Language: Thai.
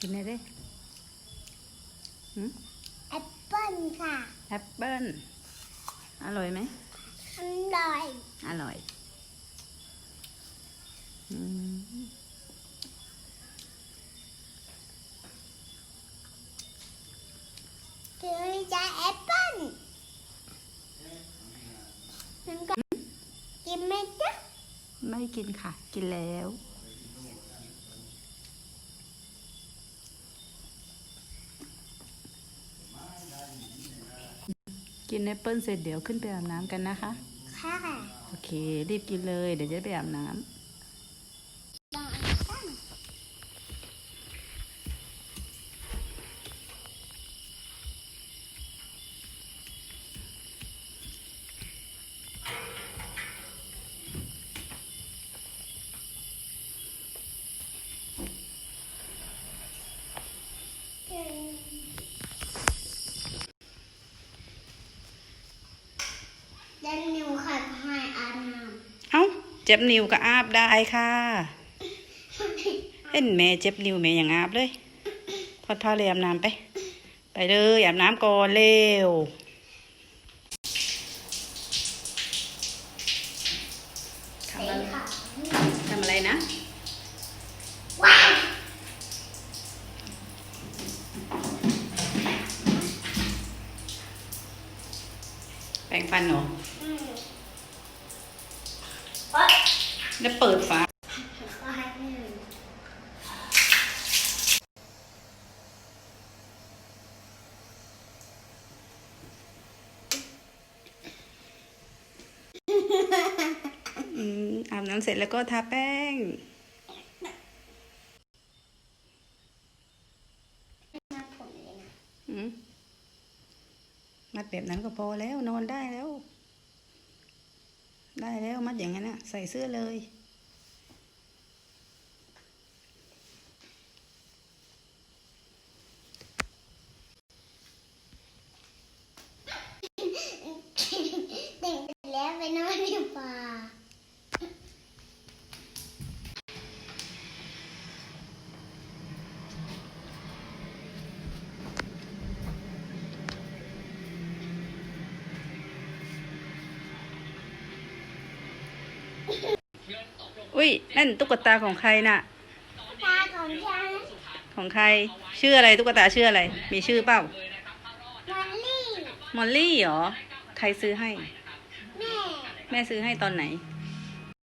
กินได้เด้หืมแอปเปิ้ลค่ะ แอปเปิ้ล อร่อยไหม อร่อย อร่อยอืมกินจะแอปเปิ้ลมันก็กินไหมจ๊ะ ไม่กินค่ะ กินแล้ว กินแอปเปิ้ลเสร็จเดี๋ยวขึ้นไปอาบน้ำกันนะคะ ค่ะ โอเค รีบกินเลย เดี๋ยวจะไปอาบน้ำ ลองแอปเปิ้ล เดินนิวค่ะให้อาบน้ เอ้า เจ็บนิ้วก็อาบได้ค่ะำเห็นแม่เจ็บนิ้วแม่อย่างอาบเลยทอดผ้าเลยอาบน้ำไป ไปเลยอาบน้ำก่อนเร็วทำอะไรค่ะทำอะไรนะว้าวแปรงฟันเหรออืมโอ๊ย แล้วเปิดฝาขอให้หนึ่งอืมอาบน้ำเสร็จแล้วก็ทาแป้งมาผมเลยนะอืมมัดแบบนั้นก็พอแล้วนอนได้แล้ว ได้แล้วมัดอย่างนั้นนะใส่เสื้อเลยแอุ้ยนั่นตุ๊กตาของใครน่ะ ตาของฉันของใคร ชื่ออะไรตุ๊กตาชื่ออะไร มีชื่อเปล่า มอลลี่มอลลี่เหรอ ใครซื้อให้ แม่ แม่ซื้อให้ตอนไหนต